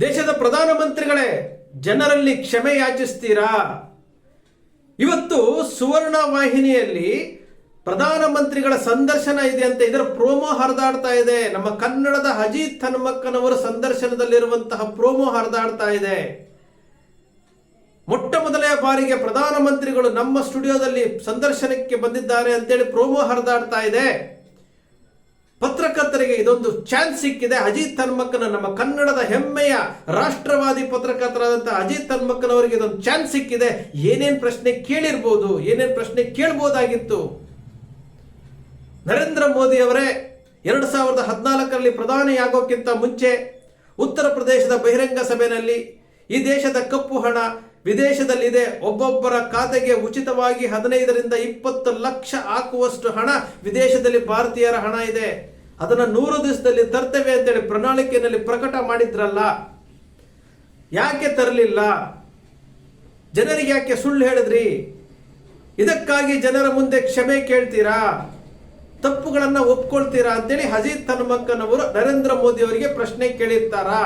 ದೇಶದ ಪ್ರಧಾನಮಂತ್ರಿಗಳೇ, ಜನರಲ್ಲಿ ಕ್ಷಮೆ ಯಾಚಿಸ್ತೀರಾ ಇವತ್ತು ಸುವರ್ಣ ವಾಹಿನಿಯಲ್ಲಿ ಪ್ರಧಾನಮಂತ್ರಿಗಳ ಸಂದರ್ಶನ ಇದೆ ಅಂತ ಇದರ ಪ್ರೋಮೋ ಹರಿದಾಡ್ತಾ ಇದೆ. ನಮ್ಮ ಕನ್ನಡದ ಅಜಿತ್ ಹನುಮಕ್ಕನವರ ಸಂದರ್ಶನದಲ್ಲಿರುವಂತಹ ಪ್ರೋಮೋ ಹರಿದಾಡ್ತಾ ಇದೆ. ಮೊಟ್ಟ ಮೊದಲನೇ ಬಾರಿಗೆ ಪ್ರಧಾನಮಂತ್ರಿಗಳು ನಮ್ಮ ಸ್ಟುಡಿಯೋದಲ್ಲಿ ಸಂದರ್ಶನಕ್ಕೆ ಬಂದಿದ್ದಾರೆ ಅಂತೇಳಿ ಪ್ರೋಮೋ ಹರಿದಾಡ್ತಾ ಇದೆ. ಇದೊಂದು ಚಾನ್ಸ್ ಸಿಕ್ಕಿದೆ. ಅಜಿತ್ ತನ್ಮಕ್ಕನ ನಮ್ಮ ಕನ್ನಡದ ಹೆಮ್ಮೆಯ ರಾಷ್ಟ್ರವಾದಿ ಪತ್ರಕರ್ತರಾದಂತಹ ಅಜಿತ್ ಹನ್ಮಕ್ಕನವರಿಗೆ ಇದೊಂದು ಚಾನ್ಸ್ ಸಿಕ್ಕಿದೆ. ಏನೇನ್ ಪ್ರಶ್ನೆ ಕೇಳಿರ್ಬೋದು, ಏನೇನ್ ಪ್ರಶ್ನೆ ಕೇಳ್ಬೋದಾಗಿತ್ತು? ನರೇಂದ್ರ ಮೋದಿ ಅವರೇ, ಎರಡು ಸಾವಿರದ ಹದಿನಾಲ್ಕರಲ್ಲಿ ಪ್ರಧಾನಿಯಾಗೋಕ್ಕಿಂತ ಮುಂಚೆ ಉತ್ತರ ಪ್ರದೇಶದ ಬಹಿರಂಗ ಸಭೆಯಲ್ಲಿ ಈ ದೇಶದ ಕಪ್ಪು ಹಣ ವಿದೇಶದಲ್ಲಿದೆ. ಒಬ್ಬೊಬ್ಬರ ಖಾತೆಗೆ ಉಚಿತವಾಗಿ ಹದಿನೈದರಿಂದ ಇಪ್ಪತ್ತು ಲಕ್ಷ ಹಾಕುವಷ್ಟು ಹಣ ವಿದೇಶದಲ್ಲಿ ಭಾರತೀಯರ ಹಣ ಇದೆ. ಅದನ್ನ ನೂರು ದಿವಸದಲ್ಲಿ ತರ್ತೇವೆ ಅಂತೇಳಿ ಪ್ರಣಾಳಿಕೆಯಲ್ಲಿ ಪ್ರಕಟ ಮಾಡಿದ್ರಲ್ಲ, ಯಾಕೆ ತರಲಿಲ್ಲ? ಜನರಿಗೆ ಯಾಕೆ ಸುಳ್ಳು ಹೇಳಿದ್ರಿ? ಇದಕ್ಕಾಗಿ ಜನರ ಮುಂದೆ ಕ್ಷಮೆ ಕೇಳ್ತೀರಾ? ತಪ್ಪುಗಳನ್ನ ಒಪ್ಕೊಳ್ತೀರಾ ಅಂತೇಳಿ ಹಜೀತ್ ತನ್ಮಕ್ಕನವರು ನರೇಂದ್ರ ಮೋದಿ ಅವರಿಗೆ ಪ್ರಶ್ನೆ ಕೇಳಿರ್ತಾರಾ.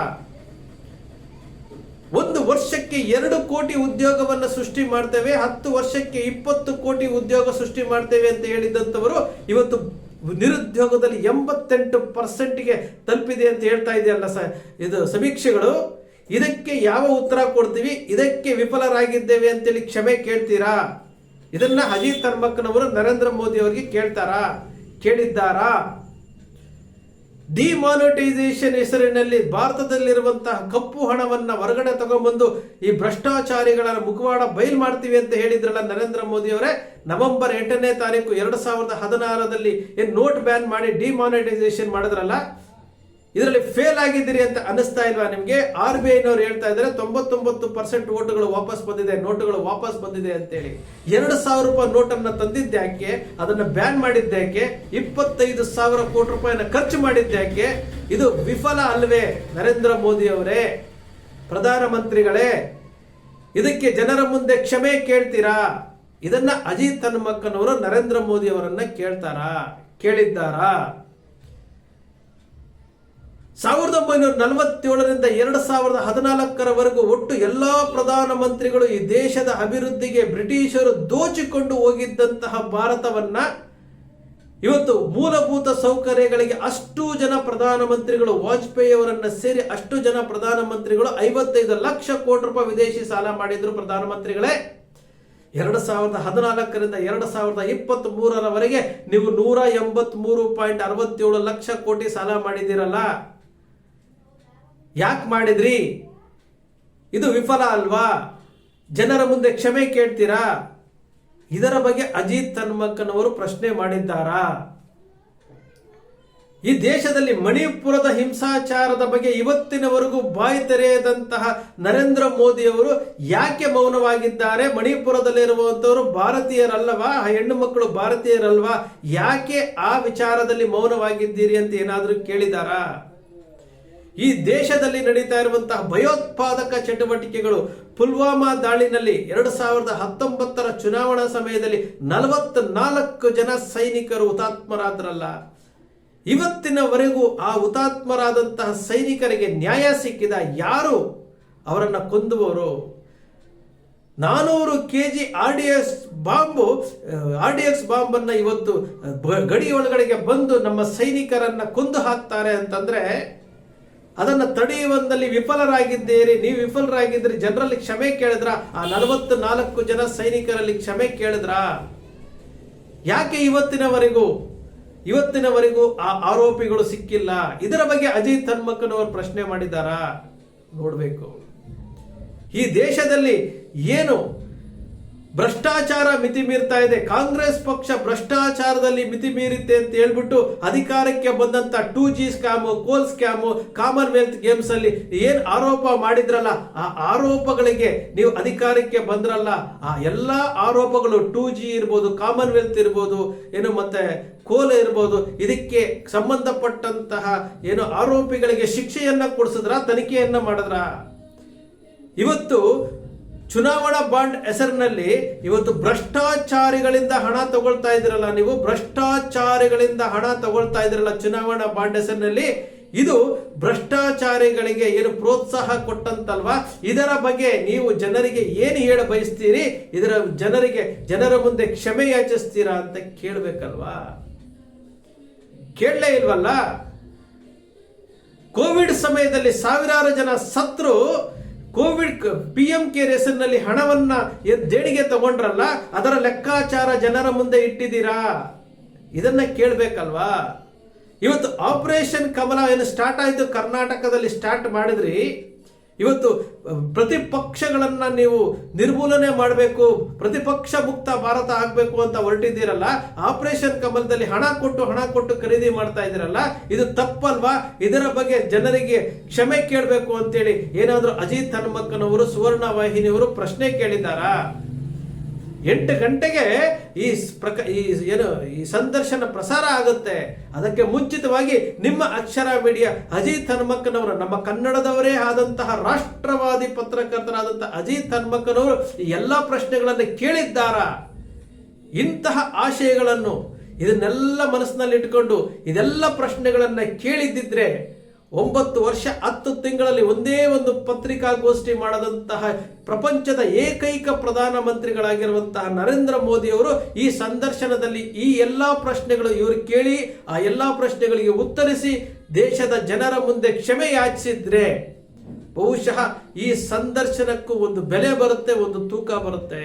ಒಂದು ವರ್ಷಕ್ಕೆ ಎರಡು ಕೋಟಿ ಉದ್ಯೋಗವನ್ನು ಸೃಷ್ಟಿ ಮಾಡ್ತೇವೆ, ಹತ್ತು ವರ್ಷಕ್ಕೆ ಇಪ್ಪತ್ತು ಕೋಟಿ ಉದ್ಯೋಗ ಸೃಷ್ಟಿ ಮಾಡ್ತೇವೆ ಅಂತ ಹೇಳಿದಂತವರು ಇವತ್ತು ನಿರುದ್ಯೋಗದಲ್ಲಿ ಎಂಬತ್ತೆಂಟು ಪರ್ಸೆಂಟ್ಗೆ ತಲುಪಿದೆ ಅಂತ ಹೇಳ್ತಾ ಇದೆಯಲ್ಲ ಸ ಇದು ಸಮೀಕ್ಷೆಗಳು. ಇದಕ್ಕೆ ಯಾವ ಉತ್ತರ ಕೊಡ್ತೀವಿ? ಇದಕ್ಕೆ ವಿಫಲರಾಗಿದ್ದೇವೆ ಅಂತೇಳಿ ಕ್ಷಮೆ ಕೇಳ್ತೀರಾ? ಇದನ್ನ ಅಜಿತ್ ಹನ್ಮಕ್ಕನವರು ನರೇಂದ್ರ ಮೋದಿ ಅವರಿಗೆ ಕೇಳ್ತಾರಾ? ಕೇಳಿದ್ದಾರಾ? ಡಿಮಾನಿಟೈಸೇಷನ್ ಹೆಸರಿನಲ್ಲಿ ಭಾರತದಲ್ಲಿರುವಂತಹ ಕಪ್ಪು ಹಣವನ್ನು ಹೊರಗಡೆ ತಗೊಂಡ್ಬಂದು ಈ ಭ್ರಷ್ಟಾಚಾರಿಗಳ ಮುಖವಾಡ ಬಯಲು ಮಾಡ್ತೀವಿ ಅಂತ ಹೇಳಿದ್ರಲ್ಲ ನರೇಂದ್ರ ಮೋದಿ ಅವರೇ, ನವೆಂಬರ್ ಎಂಟನೇ ತಾರೀಕು ಎರಡು ಸಾವಿರದ ಹದಿನಾರರಲ್ಲಿ ಏನು ನೋಟ್ ಬ್ಯಾನ್ ಮಾಡಿ ಡಿಮಾನಿಟೈಸೇಷನ್ ಮಾಡಿದ್ರಲ್ಲ ಇದರಲ್ಲಿ ಫೇಲ್ ಆಗಿದ್ದೀರಿ ಅಂತ ಅನಿಸ್ತಾ ಇಲ್ವಾ ನಿಮಗೆ? ಆರ್ ಬಿ ಐನವ್ರು ಹೇಳ್ತಾ ಇದ್ದಾರೆ, ತೊಂಬತ್ತೊಂಬತ್ತು ಪರ್ಸೆಂಟ್ ಓಟುಗಳು ವಾಪಸ್ ಬಂದಿದೆ, ನೋಟುಗಳು ವಾಪಸ್ ಬಂದಿದೆ ಅಂತೇಳಿ. ಎರಡು ಸಾವಿರ ರೂಪಾಯಿ ನೋಟನ್ನು ತಂದಿದ್ದ್ಯಾಕೆ ಅದನ್ನ ಬ್ಯಾನ್ ಮಾಡಿದ್ದ್ಯಾಕೆ ಇಪ್ಪತ್ತೈದು ಸಾವಿರ ಕೋಟಿ ರೂಪಾಯಿನ ಖರ್ಚು ಮಾಡಿದ್ದ್ಯಾಕೆ ಇದು ವಿಫಲ ಅಲ್ವೇ ನರೇಂದ್ರ ಮೋದಿ ಅವರೇ? ಪ್ರಧಾನಮಂತ್ರಿಗಳೇ, ಇದಕ್ಕೆ ಜನರ ಮುಂದೆ ಕ್ಷಮೆ ಕೇಳ್ತೀರಾ? ಇದನ್ನ ಅಜಿತ್ ಹನುಮಕ್ಕನವರು ನರೇಂದ್ರ ಮೋದಿ ಅವರನ್ನ ಕೇಳ್ತಾರಾ? ಕೇಳಿದ್ದಾರಾ? ಸಾವಿರದ ಒಂಬೈನೂರ ನಲವತ್ತೇಳರಿಂದ ಎರಡು ಸಾವಿರದ ಹದಿನಾಲ್ಕರವರೆಗೂ ಒಟ್ಟು ಎಲ್ಲಾ ಪ್ರಧಾನಮಂತ್ರಿಗಳು ಈ ದೇಶದ ಅಭಿವೃದ್ಧಿಗೆ ಬ್ರಿಟಿಷರು ದೋಚಿಕೊಂಡು ಹೋಗಿದ್ದಂತಹ ಭಾರತವನ್ನ ಇವತ್ತು ಮೂಲಭೂತ ಸೌಕರ್ಯಗಳಿಗೆ ಅಷ್ಟು ಜನ ಪ್ರಧಾನಮಂತ್ರಿಗಳು, ವಾಜಪೇಯಿ ಅವರನ್ನ ಸೇರಿ ಅಷ್ಟು ಜನ ಪ್ರಧಾನಮಂತ್ರಿಗಳು ಐವತ್ತೈದು ಲಕ್ಷ ಕೋಟಿ ರೂಪಾಯಿ ವಿದೇಶಿ ಸಾಲ ಮಾಡಿದ್ರು ಪ್ರಧಾನಮಂತ್ರಿಗಳೇ. ಎರಡು ಸಾವಿರದ ಹದಿನಾಲ್ಕರಿಂದ ಎರಡು ಸಾವಿರದ ಇಪ್ಪತ್ತ್ ಮೂರರವರೆಗೆ ನೀವು ನೂರ ಎಂಬತ್ತ್ ಮೂರು ಪಾಯಿಂಟ್ ಅರವತ್ತೇಳು ಲಕ್ಷ ಕೋಟಿ ಸಾಲ ಮಾಡಿದ್ದೀರಲ್ಲ. ಯಾಕೆ ಮಾಡಿದ್ರಿ? ಇದು ವಿಫಲ ಅಲ್ವಾ? ಜನರ ಮುಂದೆ ಕ್ಷಮೆ ಕೇಳ್ತೀರಾ? ಇದರ ಬಗ್ಗೆ ಅಜಿತ್ ತನ್ಮಕ್ಕನವರು ಪ್ರಶ್ನೆ ಮಾಡಿದ್ದಾರಾ? ಈ ದೇಶದಲ್ಲಿ ಮಣಿಪುರದ ಹಿಂಸಾಚಾರದ ಬಗ್ಗೆ ಇವತ್ತಿನವರೆಗೂ ಬಾಯಿ ತೆರೆಯದಂತಹ ನರೇಂದ್ರ ಮೋದಿ ಅವರು ಯಾಕೆ ಮೌನವಾಗಿದ್ದಾರೆ? ಮಣಿಪುರದಲ್ಲಿರುವಂಥವರು ಭಾರತೀಯರಲ್ಲವಾ? ಆ ಹೆಣ್ಣು ಮಕ್ಕಳು ಭಾರತೀಯರಲ್ವಾ? ಯಾಕೆ ಆ ವಿಚಾರದಲ್ಲಿ ಮೌನವಾಗಿದ್ದೀರಿ ಅಂತ ಏನಾದರೂ ಕೇಳಿದಾರಾ? ಈ ದೇಶದಲ್ಲಿ ನಡೀತಾ ಇರುವಂತಹ ಭಯೋತ್ಪಾದಕ ಚಟುವಟಿಕೆಗಳು ಪುಲ್ವಾಮಾ ದಾಳಿನಲ್ಲಿ ಎರಡು ಸಾವಿರದ ಹತ್ತೊಂಬತ್ತರ ಚುನಾವಣಾ ಸಮಯದಲ್ಲಿ ನಲವತ್ನಾಲ್ಕು ಜನ ಸೈನಿಕರು ಹುತಾತ್ಮರಾದ್ರಲ್ಲ. ಇವತ್ತಿನವರೆಗೂ ಆ ಹುತಾತ್ಮರಾದಂತಹ ಸೈನಿಕರಿಗೆ ನ್ಯಾಯ ಸಿಕ್ಕಿದ ಯಾರು? ಅವರನ್ನ ಕೊಂದುವರು ನಾನೂರು K G R D S bomb, R D X ಬಾಂಬನ್ನು ಇವತ್ತು ಗಡಿ ಒಳಗಡೆಗೆ ಬಂದು ನಮ್ಮ ಸೈನಿಕರನ್ನ ಕೊಂದು ಹಾಕ್ತಾರೆ ಅಂತಂದ್ರೆ ಅದನ್ನು ತಡೆಯುವಂದಲ್ಲಿ ವಿಫಲರಾಗಿದ್ದೀರಿ, ನೀವು ವಿಫಲರಾಗಿದ್ರಿ ಜನರಲ್ಲಿ ಕ್ಷಮೆ ಕೇಳಿದ್ರ, ಆ ನಲವತ್ತು ನಾಲ್ಕು ಜನ ಸೈನಿಕರಲ್ಲಿ ಕ್ಷಮೆ ಕೇಳಿದ್ರ? ಯಾಕೆ ಇವತ್ತಿನವರೆಗೂ ಇವತ್ತಿನವರೆಗೂ ಆ ಆರೋಪಿಗಳು ಸಿಕ್ಕಿಲ್ಲ? ಇದರ ಬಗ್ಗೆ ಅಜಿತ್ ಹನ್ಮಕ್ಕನವರು ಪ್ರಶ್ನೆ ಮಾಡಿದ್ದಾರಾ? ನೋಡಬೇಕು. ಈ ದೇಶದಲ್ಲಿ ಏನು ಭ್ರಷ್ಟಾಚಾರ ಮಿತಿ ಮೀರ್ತಾ ಇದೆ. ಕಾಂಗ್ರೆಸ್ ಪಕ್ಷ ಭ್ರಷ್ಟಾಚಾರದಲ್ಲಿ ಮಿತಿ ಮೀರಿತ್ತೆ ಅಂತ ಹೇಳ್ಬಿಟ್ಟು ಅಧಿಕಾರಕ್ಕೆ ಬಂದಂತ two G scam coal scam Commonwealth Games ಅಲ್ಲಿ ಏನ್ ಆರೋಪ ಮಾಡಿದ್ರಲ್ಲ, ಆ ಆರೋಪಗಳಿಗೆ ನೀವು ಅಧಿಕಾರಕ್ಕೆ ಬಂದ್ರಲ್ಲ, ಆ ಎಲ್ಲಾ ಆರೋಪಗಳು ಟೂ ಜಿ ಇರ್ಬೋದು ಕಾಮನ್ವೆಲ್ತ್ ಇರ್ಬೋದು, ಏನು ಮತ್ತೆ ಕೋಲ ಇರ್ಬೋದು, ಇದಕ್ಕೆ ಸಂಬಂಧಪಟ್ಟಂತಹ ಏನು ಆರೋಪಿಗಳಿಗೆ ಶಿಕ್ಷೆಯನ್ನ ಕೊಡಿಸಿದ್ರ, ತನಿಖೆಯನ್ನ ಮಾಡಿದ್ರ? ಇವತ್ತು ಚುನಾವಣಾ ಬಾಂಡ್ ಹೆಸರಿನಲ್ಲಿ ಇವತ್ತು ಭ್ರಷ್ಟಾಚಾರಿಗಳಿಂದ ಹಣ ತಗೊಳ್ತಾ ಇದ್ರಲ್ಲ ನೀವು, ಭ್ರಷ್ಟಾಚಾರಿಗಳಿಂದ ಹಣ ತಗೊಳ್ತಾ ಇದ್ರಲ್ಲ ಚುನಾವಣಾ ಬಾಂಡ್ ಹೆಸರಿನಲ್ಲಿ, ಇದು ಭ್ರಷ್ಟಾಚಾರಿಗಳಿಗೆ ಏನು ಪ್ರೋತ್ಸಾಹ ಕೊಟ್ಟಂತಲ್ವಾ? ಇದರ ಬಗ್ಗೆ ನೀವು ಜನರಿಗೆ ಏನು ಹೇಳ ಬಯಸ್ತೀರಿ? ಇದರ ಜನರಿಗೆ, ಜನರ ಮುಂದೆ ಕ್ಷಮೆ ಯಾಚಿಸ್ತೀರಾ ಅಂತ ಕೇಳಬೇಕಲ್ವಾ? ಕೇಳಲೇ ಇಲ್ವಲ್ಲ? ಕೋವಿಡ್ ಸಮಯದಲ್ಲಿ ಸಾವಿರಾರು ಜನ ಸತ್ರು ಕೋವಿಡ್ ಪಿ ಎಂ ಕೇರ್ ಹೆಸರಿನಲ್ಲಿ ಹಣವನ್ನ ದೇಣಿಗೆ ತಗೊಂಡ್ರಲ್ಲ, ಅದರ ಲೆಕ್ಕಾಚಾರ ಜನರ ಮುಂದೆ ಇಟ್ಟಿದ್ದೀರಾ? ಇದನ್ನ ಕೇಳಬೇಕಲ್ವಾ? ಇವತ್ತು ಆಪರೇಷನ್ ಕಮಲ ಏನು ಸ್ಟಾರ್ಟ್ ಆಯಿತು, ಕರ್ನಾಟಕದಲ್ಲಿ ಸ್ಟಾರ್ಟ್ ಮಾಡಿದ್ರಿ. ಇವತ್ತು ಪ್ರತಿಪಕ್ಷಗಳನ್ನ ನೀವು ನಿರ್ಮೂಲನೆ ಮಾಡಬೇಕು ಪ್ರತಿಪಕ್ಷ ಮುಕ್ತ ಭಾರತ ಆಗಬೇಕು ಅಂತ ಹೊರಟಿದ್ದೀರಲ್ಲ, ಆಪರೇಷನ್ ಕಮಲದಲ್ಲಿ ಹಣ ಕೊಟ್ಟು ಹಣ ಕೊಟ್ಟು ಖರೀದಿ ಮಾಡ್ತಾ ಇದ್ದೀರಲ್ಲ, ಇದು ತಪ್ಪಲ್ವಾ? ಇದರ ಬಗ್ಗೆ ಜನರಿಗೆ ಕ್ಷಮೆ ಕೇಳಬೇಕು ಅಂತೇಳಿ ಏನಾದರೂ ಅಜಿತ್ ಹನುಮಕ್ಕನವರು ಸುವರ್ಣ ವಾಹಿನಿಯವರು ಪ್ರಶ್ನೆ ಕೇಳಿದ್ದಾರಾ? ಎಂಟು ಗಂಟೆಗೆ ಈ ಪ್ರಕ, ಈ ಏನು, ಈ ಸಂದರ್ಶನ ಪ್ರಸಾರ ಆಗುತ್ತೆ. ಅದಕ್ಕೆ ಮುಂಚಿತವಾಗಿ ನಿಮ್ಮ ಅಕ್ಷರ ಮೀಡಿಯಾ ಅಜಿತ್ ಹನುಮಕ್ಕನವರು ನಮ್ಮ ಕನ್ನಡದವರೇ ಆದಂತಹ ರಾಷ್ಟ್ರವಾದಿ ಪತ್ರಕರ್ತರಾದಂತಹ ಅಜಿತ್ ಹನುಮಕ್ಕನವರು ಈ ಎಲ್ಲ ಪ್ರಶ್ನೆಗಳನ್ನು ಕೇಳಿದ್ದಾರ. ಇಂತಹ ಆಶಯಗಳನ್ನು, ಇದನ್ನೆಲ್ಲ ಮನಸ್ಸಿನಲ್ಲಿ ಇಟ್ಕೊಂಡು ಇದೆಲ್ಲ ಪ್ರಶ್ನೆಗಳನ್ನು ಕೇಳಿದ್ದಿದ್ರೆ ಒಂಬತ್ತು ವರ್ಷ, ಹತ್ತು ತಿಂಗಳಲ್ಲಿ ಒಂದೇ ಒಂದು ಪತ್ರಿಕಾಗೋಷ್ಠಿ ಮಾಡದಂತಹ ಪ್ರಪಂಚದ ಏಕೈಕ ಪ್ರಧಾನಮಂತ್ರಿಗಳಾಗಿರುವಂತಹ ನರೇಂದ್ರ ಮೋದಿಯವರು ಈ ಸಂದರ್ಶನದಲ್ಲಿ ಈ ಎಲ್ಲ ಪ್ರಶ್ನೆಗಳು ಇವರು ಕೇಳಿ, ಆ ಎಲ್ಲ ಪ್ರಶ್ನೆಗಳಿಗೆ ಉತ್ತರಿಸಿ, ದೇಶದ ಜನರ ಮುಂದೆ ಕ್ಷಮೆ ಯಾಚಿಸಿದ್ರೆ ಬಹುಶಃ ಈ ಸಂದರ್ಶನಕ್ಕೂ ಒಂದು ಬೆಲೆ ಬರುತ್ತೆ, ಒಂದು ತೂಕ ಬರುತ್ತೆ.